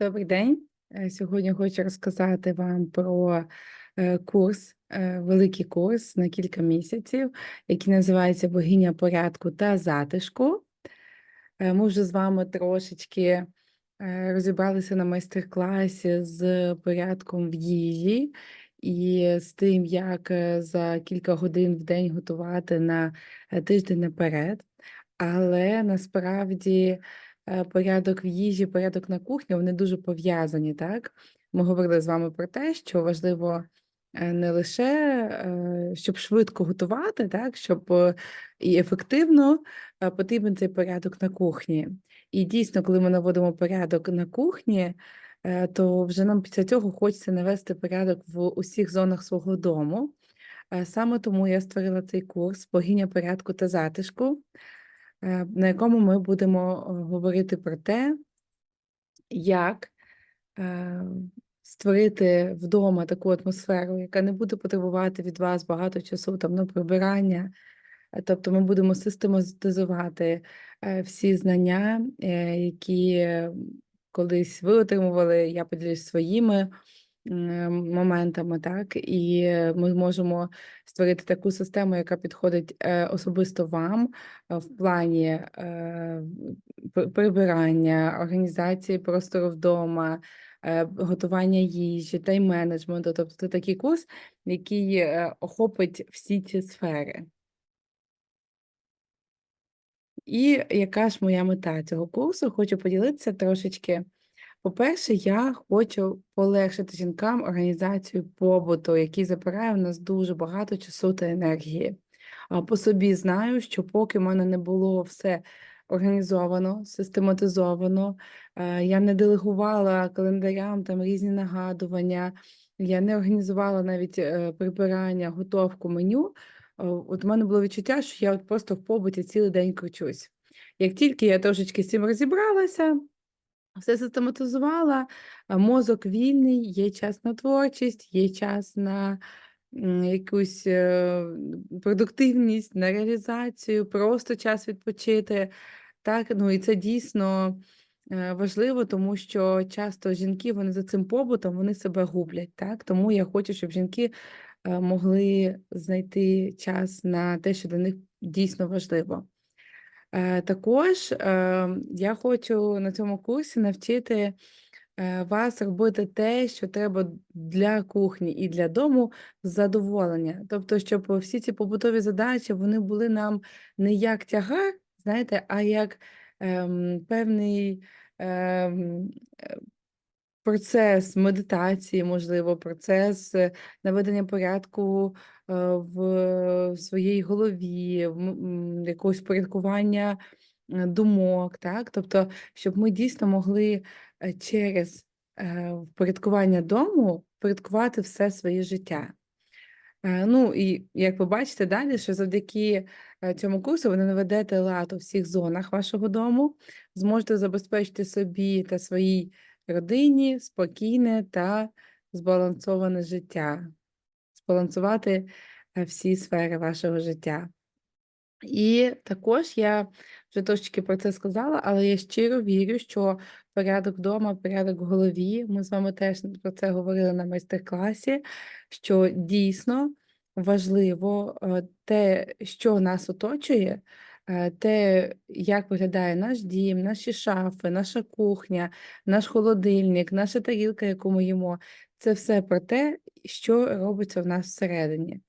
Добрий день. Е, Сьогодні хочу розказати вам про е, курс, е, великий курс на кілька місяців, який називається Богиня порядку та затишку. Ми вже з вами трошечки розібралися на майстер-класі з порядком в їжі і з тим, як за кілька годин в день готувати на тиждень наперед. Але насправді порядок в їжі, порядок на кухні, вони дуже пов'язані, так? Ми говорили з вами про те, що важливо е, не лише е, щоб швидко готувати, так, щоб е, і ефективно е, потрібен цей порядок на кухні. І дійсно, коли ми наводимо порядок на кухні, е, то вже нам після цього хочеться навести порядок в усіх зонах свого дому. Е, Саме тому я створила цей курс Богиня порядку та затишку, е, на якому ми будемо е, говорити про те, як е, створити вдома таку атмосферу, яка не буде потребувати від вас багато часу там на прибирання. Е, Тобто ми будемо систематизувати е, всі знання, е, які е, колись ви отримували, я поділюсь своїми моментами, так, і ми зможемо створити таку систему, яка підходить е, особисто вам е, в плані е, прибирання, організації простору вдома, готування їжі, тайм-менеджменту. Тобто це такий курс, який охопить всі ці сфери. І яка ж моя мета цього курсу? Хочу поділитися трошечки. По-перше, я хочу полегшити жінкам організацію побуту, який забирає у нас дуже багато часу та енергії. А по собі знаю, що поки в мене не було все організовано, систематизовано, е, я не делегувала календарям там різні нагадування, я не організувала навіть е, прибирання, готовку меню. е, От у мене було відчуття, що я от просто в побуті цілий день кручусь. Як тільки я трошечки з цим розібралася, все систематизувала, мозок вільний, є час на творчість, є час на якусь е, продуктивність, на реалізацію, просто час відпочити. Так, ну і це дійсно е, важливо, тому що часто жінки вони за цим побутом вони себе гублять. Так? Тому я хочу, щоб жінки е, могли знайти час на те, що для них дійсно важливо. Е, Також я хочу на цьому курсі навчити е, вас робити те, що треба для кухні і для дому задоволення. Тобто, щоб всі ці побутові задачі вони були нам не як тягар, знаєте, а як ем, певний ем, процес медитації, можливо, процес е, наведення порядку е, в своїй голові, якогось порядкування е, думок, так? Тобто, щоб ми дійсно могли через впорядкування дому впорядкувати все своє життя. Ну і як ви бачите далі, що завдяки цьому курсу ви наведете лад у всіх зонах вашого дому, зможете забезпечити собі та своїй родині спокійне та збалансоване життя, збалансувати е, всі сфери вашого життя. І також я вже трошечки про це сказала, але я щиро вірю, що порядок вдома, порядок в голові. Ми з вами теж про це говорили на майстер-класі, що дійсно важливо е, те, що нас оточує, е, те, як виглядає наш дім, наші шафи, наша кухня, наш холодильник, наша тарілка, яку ми їмо. Це все про те, що робиться в нас всередині.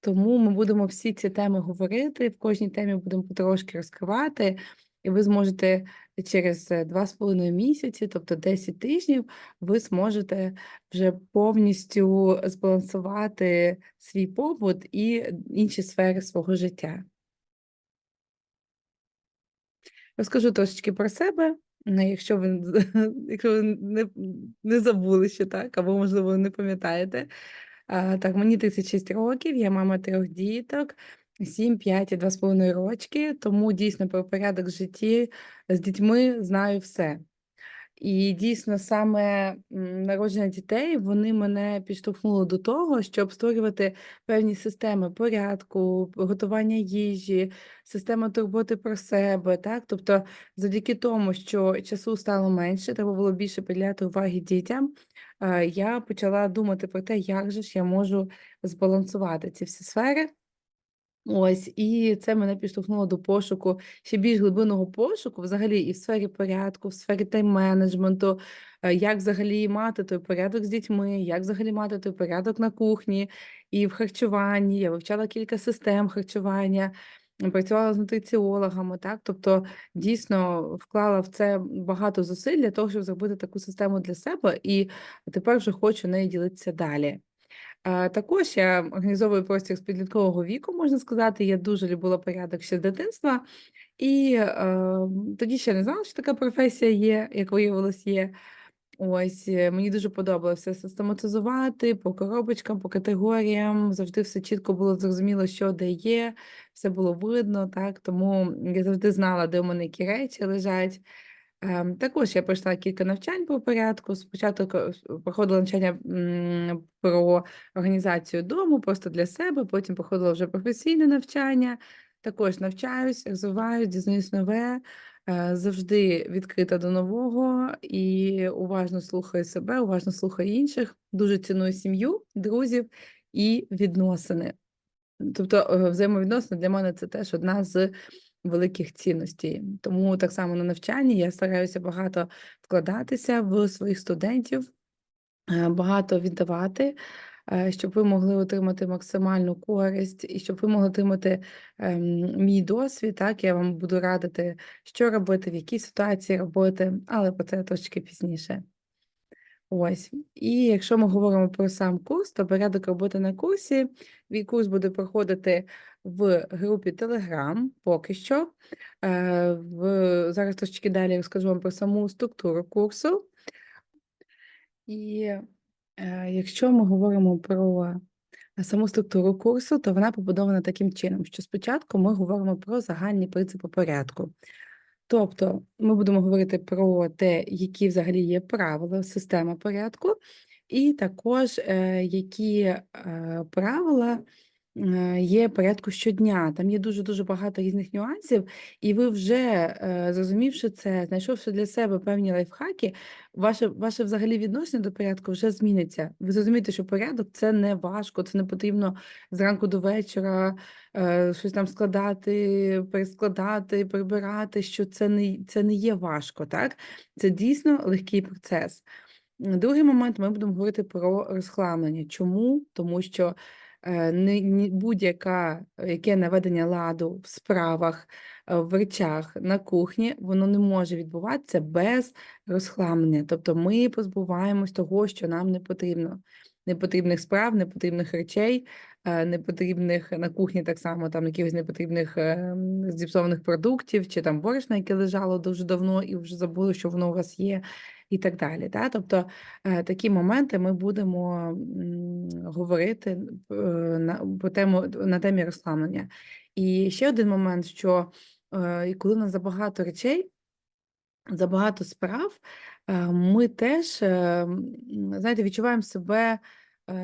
Тому ми будемо всі ці теми говорити, в кожній темі будемо потрошки розкривати, і ви зможете через е, два з половиною місяці, тобто 10 тижнів, ви зможете вже повністю збалансувати свій побут і інші сфери свого життя. Розкажу трошечки про себе, ну, якщо ви, якщо ви не, не забули ще так, або, можливо, не пам'ятаєте. Так, мені 36 років, я мама трьох діток, 7, 5 і 2,5 рочки, тому дійсно про порядок житті з дітьми знаю все. І дійсно саме народження дітей вони мене підштовхнули до того, щоб створювати певні системи порядку, готування їжі, система турботи про себе. Так? Тобто, завдяки тому, що часу стало менше, треба було більше приділяти уваги дітям. е, Я почала думати про те, як же ж я можу збалансувати ці всі сфери. Ось, і це мене підштовхнуло до пошуку ще більш глибинного пошуку, взагалі, і в сфері порядку, в сфері тайм-менеджменту, е, як взагалі мати той порядок з дітьми, як взагалі мати той порядок на кухні і в харчуванні. Я вивчала кілька систем харчування, працювала з нутриціологами, так, тобто дійсно вклала в це багато зусиль для того, щоб зробити таку систему для себе, і тепер вже хочу нею ділитися далі. Е, Також я організовую простір з підліткового віку, можна сказати. Я дуже любила порядок ще з дитинства, і е, тоді ще не знала, що така професія є, як виявилось, є. Ось е, мені дуже подобалося систематизувати по коробочкам, по категоріям. Завжди все чітко було зрозуміло, що де є, все було видно, так. Тому я завжди знала, де у мене які речі лежать. Ем, Також я пройшла кілька навчань по порядку. Спочатку проходила навчання про організацію дому просто для себе, потім проходила вже професійне навчання. Також навчаюсь, розвиваюсь, дізнаюсь нове, е, завжди відкрита до нового і уважно слухаю себе, уважно слухаю інших. Дуже ціную сім'ю, друзів і відносини. Тобто е, взаємовідносини для мене це теж одна з великих цінностей. Тому так само на навчанні я стараюся багато вкладатися в своїх студентів, е, багато віддавати, е, щоб ви могли отримати максимальну користь і щоб ви могли отримати ем, мій досвід. Так, я вам буду радити, що робити, в якій ситуації робити, але про це трошки пізніше. Ось. І якщо ми говоримо про сам курс, то порядок роботи на курсі. Мій курс буде проходити в групі Telegram поки що. Е, в... Зараз трошки далі розкажу вам про саму структуру курсу. І е, якщо ми говоримо про саму структуру курсу, то вона побудована таким чином, що спочатку ми говоримо про загальні принципи порядку. Тобто ми будемо говорити про те, які взагалі є правила, система порядку, і також е, які правила є порядку щодня. Там є дуже-дуже багато різних нюансів, і ви вже, е, зрозумівши це, знайшовши для себе певні лайфхаки, ваше, ваше взагалі відношення до порядку вже зміниться. Ви зрозумієте, що порядок це не важко, це не потрібно зранку до вечора е, щось там складати, перескладати, прибирати, що це не, це не є важко, так? Це дійсно легкий процес. Другий момент ми будемо говорити про розхламлення. Чому? Тому що е, будь-яка яке наведення ладу в справах, е, в речах на кухні, воно не може відбуватися без розхламлення. Тобто ми позбуваємось того, що нам не потрібно. Непотрібних справ, непотрібних речей, е, непотрібних на кухні так само там якихось непотрібних е, зіпсованих продуктів, чи там борошна, яке лежало дуже давно і вже забули, що воно у вас є, і так далі. Та? Тобто е, такі моменти ми будемо говорити е, на, по тему, на темі розслаблення. І ще один момент, що е, коли в нас забагато речей, забагато справ, ми теж, знаєте, відчуваємо себе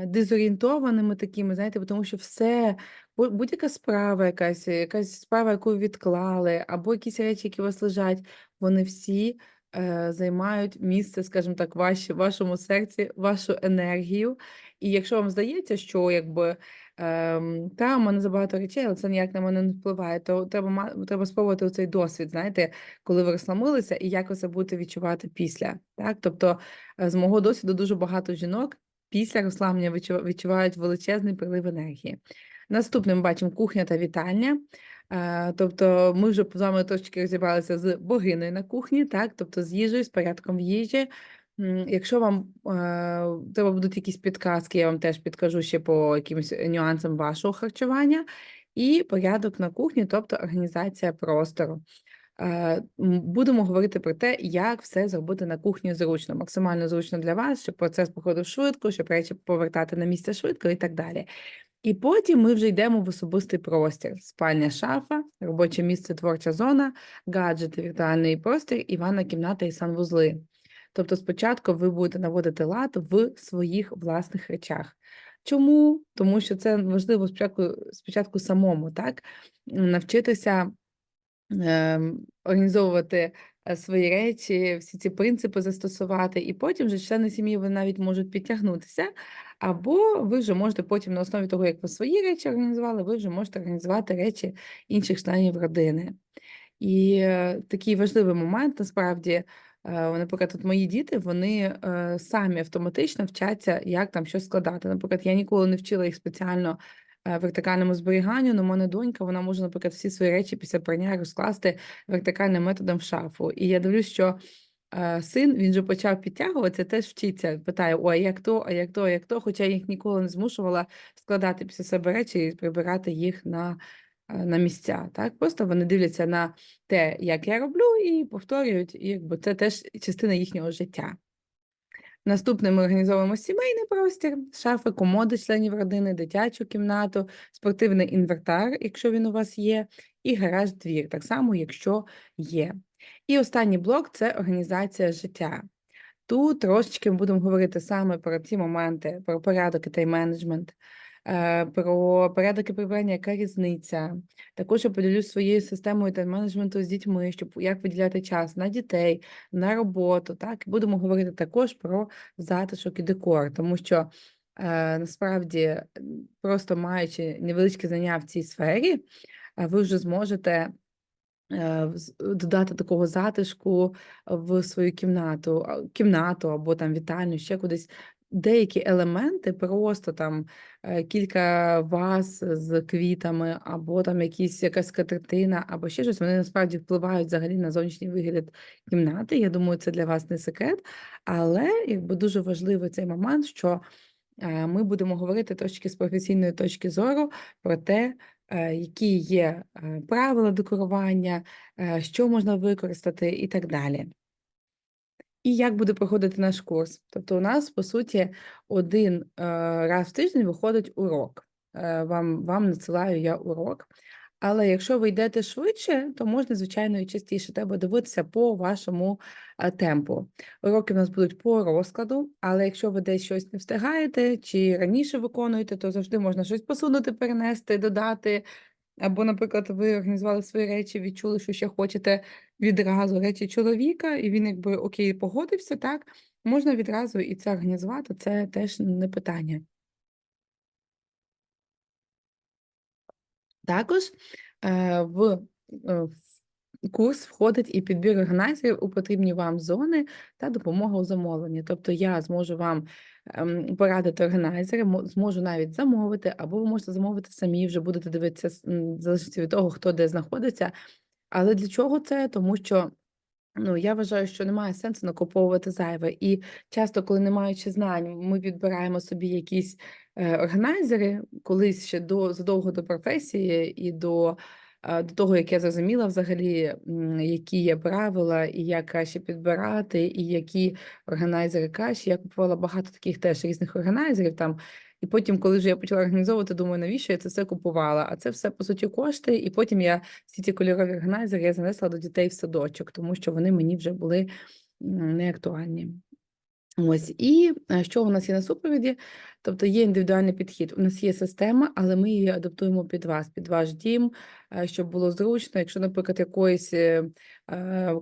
дезорієнтованими такими, знаєте, тому що все, будь-яка справа якась, якась справа, яку відклали, або якісь речі, які у вас лежать, вони всі е, займають місце, скажімо так, ваші, вашому серці, вашу енергію. І якщо вам здається, що якби ем, та, у мене забагато речей, але це ніяк на мене не впливає, то треба, треба спробувати цей досвід, знаєте, коли ви розслабилися, і як ви це будете відчувати після. Так? Тобто, е, з мого досвіду дуже багато жінок після розслаблення відчувають величезний прилив енергії. Наступним бачимо кухня та вітальня. Е, Тобто ми вже з вами трошки розібралися з богиною на кухні, так? Тобто з їжею, з порядком їжі. Якщо вам е, треба будуть якісь підказки, я вам теж підкажу ще по якимось нюансам вашого харчування. І порядок на кухні, тобто організація простору. Е, Будемо говорити про те, як все зробити на кухні зручно, максимально зручно для вас, щоб процес проходив швидко, щоб речі повертати на місце швидко і так далі. І потім ми вже йдемо в особистий простір: спальня шафа, робоче місце, творча зона, гаджети, віртуальний простір, і ванна кімната і санвузли. Тобто спочатку ви будете наводити лад в своїх власних речах. Чому? Тому що це важливо спочатку, спочатку самому, так? Навчитися ем, організовувати е, свої речі, всі ці принципи застосувати, і потім вже члени сім'ї ви навіть можуть підтягнутися, або ви вже можете потім на основі того, як ви свої речі організували, ви вже можете організувати речі інших членів родини. І е, такий важливий момент насправді, е, наприклад, от мої діти, вони е, самі автоматично вчаться, як там щось складати. Наприклад, я ніколи не вчила їх спеціально е, вертикальному зберіганню, але мене донька, вона може, наприклад, всі свої речі після прання розкласти вертикальним методом в шафу. І я дивлюсь, що е, син він же почав підтягуватися, теж вчиться. Питає: ой, як то, а як то, як то, хоча я їх ніколи не змушувала складати після себе речі і прибирати їх на е, на місця. Так? Просто вони дивляться на те, як я роблю, і повторюють, і якби це теж частина їхнього життя. Наступне ми організовуємо сімейний простір, шафи, комоди членів родини, дитячу кімнату, спортивний інвертар, якщо він у вас є, і гараж-двір, так само, якщо є. І останній блок це організація життя. Тут трошечки ми будемо говорити саме про ці моменти, про порядок і тайм-менеджмент, е, про порядок і прибирання, яка різниця. Також я поділюсь своєю системою тайм-менеджменту з дітьми, щоб як виділяти час на дітей, на роботу. Так, будемо говорити також про затишок і декор, тому що е, насправді просто маючи невеличкі знання в цій сфері, е, ви вже зможете е, додати такого затишку в свою кімнату, кімнату або там вітальню, ще кудись. Деякі елементи, просто там е, кілька ваз з квітами, або там якісь якась скатертина, або ще щось, вони насправді впливають взагалі на зовнішній вигляд кімнати. Я думаю, це для вас не секрет, але якби дуже важливий цей момент, що е, ми будемо говорити трошки з професійної точки зору про те, е, які є правила декорування, що можна використати і так далі. І як буде проходити наш курс? Тобто, у нас, по суті, один е, раз в тиждень виходить урок. Е, вам, вам надсилаю я урок. Але якщо ви йдете швидше, то можна, звичайно, і частіше. Треба дивитися по вашому е, темпу. Уроки в нас будуть по розкладу, але якщо ви десь щось не встигаєте чи раніше виконуєте, то завжди можна щось посунути, перенести, додати. Або, наприклад, ви організували свої речі, відчули, що ще хочете відразу речі чоловіка, і він якби окей, погодився, так, можна відразу і це організувати, це теж не питання. Також е, в, е, в курс входить і підбір органайзерів у потрібні вам зони та допомога у замовленні. Тобто я зможу вам ем, порадити органайзери, зможу навіть замовити, або ви можете замовити самі, вже будете дивитися, залежить від того, хто де знаходиться. Але для чого це? Тому що Ну, я вважаю, що немає сенсу накуповувати зайве. І часто, коли не маючи знань, ми підбираємо собі якісь е, органайзери, колись ще до задовго до професії і до, до того, як я зрозуміла взагалі, які є правила, і як краще підбирати, і які органайзери кращі. Я купувала багато таких теж різних органайзерів там. І потім, коли вже я почала організовувати, думаю, навіщо я це все купувала? А це все по суті кошти. І потім я всі ці кольорові органайзери я занесла до дітей в садочок, тому що вони мені вже були м, неактуальні. Ось, і е, що у нас є на супровіді? Тобто є індивідуальний підхід. У нас є система, але ми її адаптуємо під вас, під ваш дім, е, щоб було зручно. Якщо, наприклад, якоїсь е,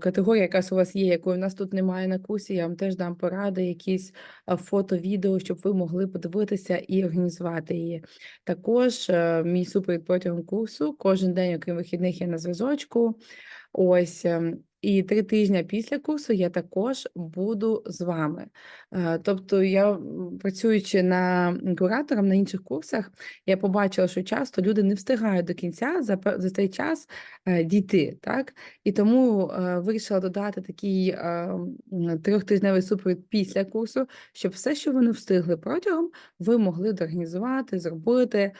категорія, якась у вас є, якої в нас тут немає на курсі, я вам теж дам поради, якісь фото, відео, щоб ви могли подивитися і організувати її. Також мій супровід протягом курсу, кожен день, окрім вихідних, я на зв'язочку. Ось. І три тижні після курсу я також буду з вами. Е, Тобто, я працюючи на куратором на інших курсах, я побачила, що часто люди не встигають до кінця за, за цей час е, дійти. Так? І тому е, вирішила додати такий трьохтижневий супровід після курсу, щоб все, що вони встигли протягом, ви могли доорганізувати, зробити.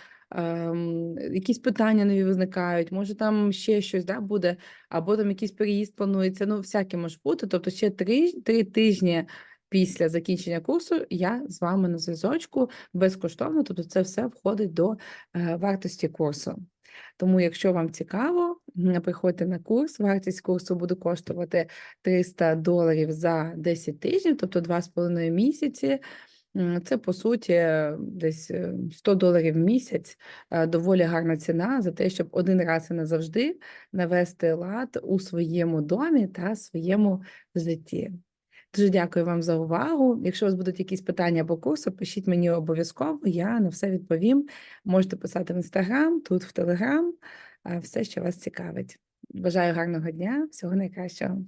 Якісь питання нові виникають, може там ще щось да, буде, або там якийсь переїзд планується, ну всяке може бути. Тобто ще три, три тижні після закінчення курсу я з вами на зв'язочку безкоштовно, тобто це все входить до е, вартості курсу. Тому, якщо вам цікаво, приходьте на курс. Вартість курсу буде коштувати 300 доларів за 10 тижнів, тобто 2,5 місяці. Це, по суті, е, десь е, 100 доларів в місяць. Е, Доволі гарна ціна за те, щоб один раз і назавжди навести лад у своєму домі та своєму житті. Дуже дякую вам за увагу. Якщо у вас будуть якісь питання по курсу, пишіть мені обов'язково, я на все відповім. Можете писати в інстаграм, тут в телеграм, все, що вас цікавить. Бажаю гарного дня, всього найкращого.